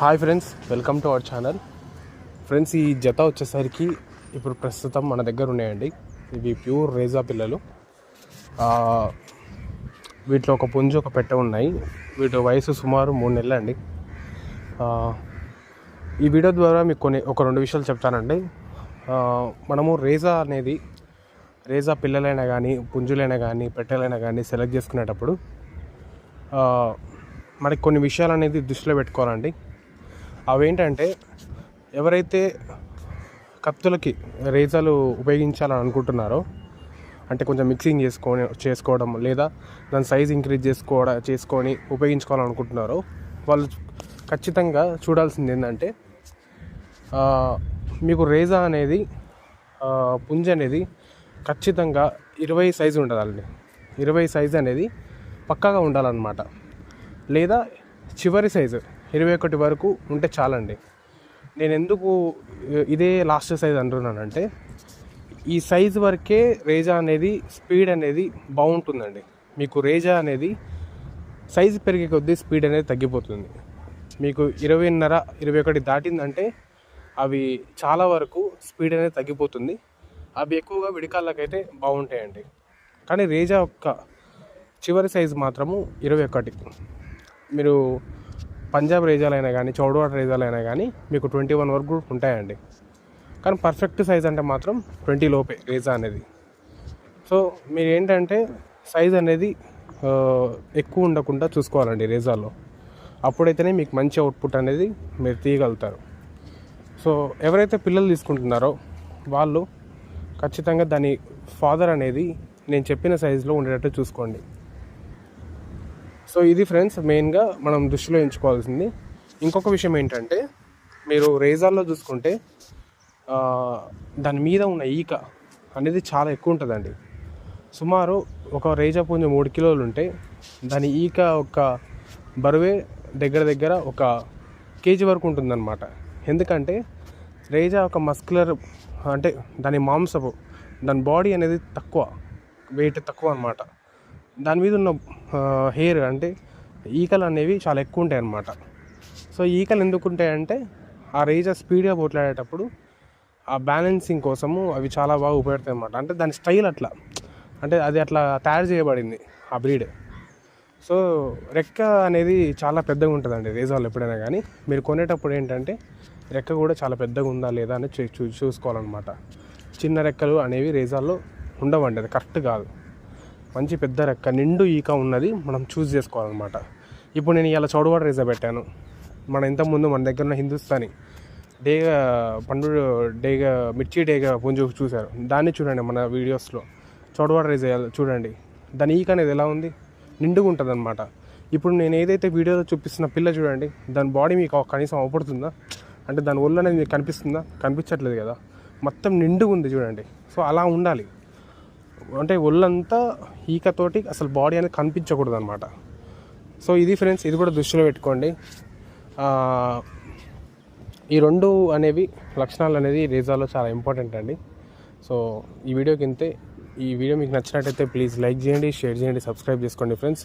Hi friends welcome to our channel friends ఈ జత వచ్చేసరికి ఇప్పుడు ప్రస్తుతం మన దగ్గర ఉన్నాయండి. ఇవి ప్యూర్ రేజా పిల్లలు. వీటిలో ఒక పుంజు ఒక పెట్టె ఉన్నాయి. వీటి వయసు సుమారు మూడు నెలలు అండి ఈ వీడియో ద్వారా మీకు కొన్ని ఒక రెండు విషయాలు చెప్తానండి. మనము రేజా అనేది రేజా పిల్లలైనా కానీ పుంజులైనా కానీ పెట్టెలైనా కానీ సెలెక్ట్ చేసుకునేటప్పుడు మనకి కొన్ని విషయాలు అనేది దృష్టిలో పెట్టుకోవాలండి. అవేంటంటే ఎవరైతే కత్తులకి రేజాలు ఉపయోగించాలని అనుకుంటున్నారో అంటే కొంచెం మిక్సింగ్ చేసుకొని చేసుకోవడం లేదా దాని సైజ్ ఇంక్రీజ్ చేసుకోవడం చేసుకొని ఉపయోగించుకోవాలనుకుంటున్నారో వాళ్ళు ఖచ్చితంగా చూడాల్సింది ఏంటంటే మీకు రేజా అనేది పుంజ అనేది ఖచ్చితంగా ఇరవై సైజు ఉండాలండి. ఇరవై సైజు అనేది పక్కాగా ఉండాలన్నమాట. లేదా చివరి సైజు ఇరవై ఒకటి వరకు ఉంటే చాలండి. నేను ఎందుకు ఇదే లాస్ట్ సైజ్ అంటున్నానంటే ఈ సైజ్ వరకే రేజా అనేది స్పీడ్ అనేది బాగుంటుందండి. మీకు రేజా అనేది సైజు పెరిగే కొద్దీ స్పీడ్ అనేది తగ్గిపోతుంది. మీకు ఇరవైన్నర ఇరవై ఒకటి దాటిందంటే అవి చాలా వరకు స్పీడ్ అనేది తగ్గిపోతుంది. అవి ఎక్కువగా విడికాళ్ళకైతే బాగుంటాయండి. కానీ రేజా యొక్క చివరి సైజు మాత్రము ఇరవై ఒకటి. మీరు పంజాబ్ రేజాలైనా కానీ చౌడవాడ రేజాలైనా కానీ మీకు ట్వంటీ వన్ వరకు ఉంటాయండి. కానీ పర్ఫెక్ట్ సైజ్ అంటే మాత్రం ట్వంటీ లోపే రేజా అనేది. సో మీరు ఏంటంటే సైజ్ అనేది ఎక్కువ ఉండకుండా చూసుకోవాలండి రేజాలో. అప్పుడైతేనే మీకు మంచి అవుట్పుట్ అనేది మీరు తీయగలుగుతారు. సో ఎవరైతే పిల్లలు తీసుకుంటున్నారో వాళ్ళు ఖచ్చితంగా దాని ఫాదర్ అనేది నేను చెప్పిన సైజులో ఉండేటట్టు చూసుకోండి. సో ఇది ఫ్రెండ్స్ మెయిన్గా మనం దృష్టిలో ఎంచుకోవాల్సింది. ఇంకొక విషయం ఏంటంటే మీరు రేజాల్లో చూసుకుంటే దాని మీద ఉన్న ఈక అనేది చాలా ఎక్కువ ఉంటుందండి. సుమారు ఒక రేజా పుంజ మూడు కిలోలు ఉంటే దాని ఈక ఒక బరువే దగ్గర దగ్గర ఒక కేజీ వరకు ఉంటుందన్నమాట. ఎందుకంటే రేజా ఒక మస్కులర్ అంటే దాని మాంసపు దాని బాడీ అనేది తక్కువ వెయిట్ తక్కువ అనమాట దాని మీద ఉన్న హెయిర్ అంటే ఈకలు అనేవి చాలా ఎక్కువ ఉంటాయి అన్నమాట. సో ఈకలు ఎందుకు ఉంటాయంటే ఆ రేజర్ స్పీడ్గా పోట్లాడేటప్పుడు ఆ బ్యాలెన్సింగ్ కోసము అవి చాలా బాగా ఉపయోగపడతాయి అన్నమాట. అంటే దాని స్టైల్ అట్లా. అంటే అది అట్లా తయారు చేయబడింది ఆ బ్రీడ్ సో రెక్క అనేది చాలా పెద్దగా ఉంటుందండి రేజాలు ఎప్పుడైనా కానీ. మీరు కొనేటప్పుడు ఏంటంటే రెక్క కూడా చాలా పెద్దగా ఉందా లేదా అని చూ చూ- చూసుకోవాలన్నమాట. చిన్న రెక్కలు అనేవి రేజాల్లో ఉండవండి అది కరెక్ట్ కాదు. మంచి పెద్ద రెక్క నిండు ఈక ఉన్నది మనం చూస్ చేసుకోవాలన్నమాట. ఇప్పుడు నేను ఇలా చౌడవాడ రేజా పెట్టాను. మన ఇంతకుముందు మన దగ్గర ఉన్న హిందుస్థానీ డేగ పండు డేగ మిర్చి డేగ పుంజు చూశారు. దాన్ని చూడండి మన వీడియోస్లో. చౌడవాడ రేజా చూడండి. దాని ఈక అనేది ఎలా ఉంది? నిండుగా ఉంటుంది అనమాట ఇప్పుడు నేను ఏదైతే వీడియోలో చూపిస్తున్న పిల్ల చూడండి దాని బాడీ మీకు కనీసం అవపడుతుందా? అంటే దాని ఒళ్ళు అనేది మీకు కనిపిస్తుందా? కనిపించట్లేదు కదా. మొత్తం నిండుగా ఉంది చూడండి. సో అలా ఉండాలి. అంటే ఒళ్ళంతా ఈకతోటి అసలు బాడీ అనేది కనిపించకూడదు అనమాట సో ఇది ఫ్రెండ్స్ ఇది కూడా దృష్టిలో పెట్టుకోండి. ఈ రెండు అనేవి లక్షణాలు అనేది రేజాలో చాలా ఇంపార్టెంట్ అండి. సో ఈ వీడియోకి ఇంతే. ఈ వీడియో మీకు నచ్చినట్టయితే ప్లీజ్ లైక్ చేయండి షేర్ చేయండి సబ్స్క్రైబ్ చేసుకోండి ఫ్రెండ్స్.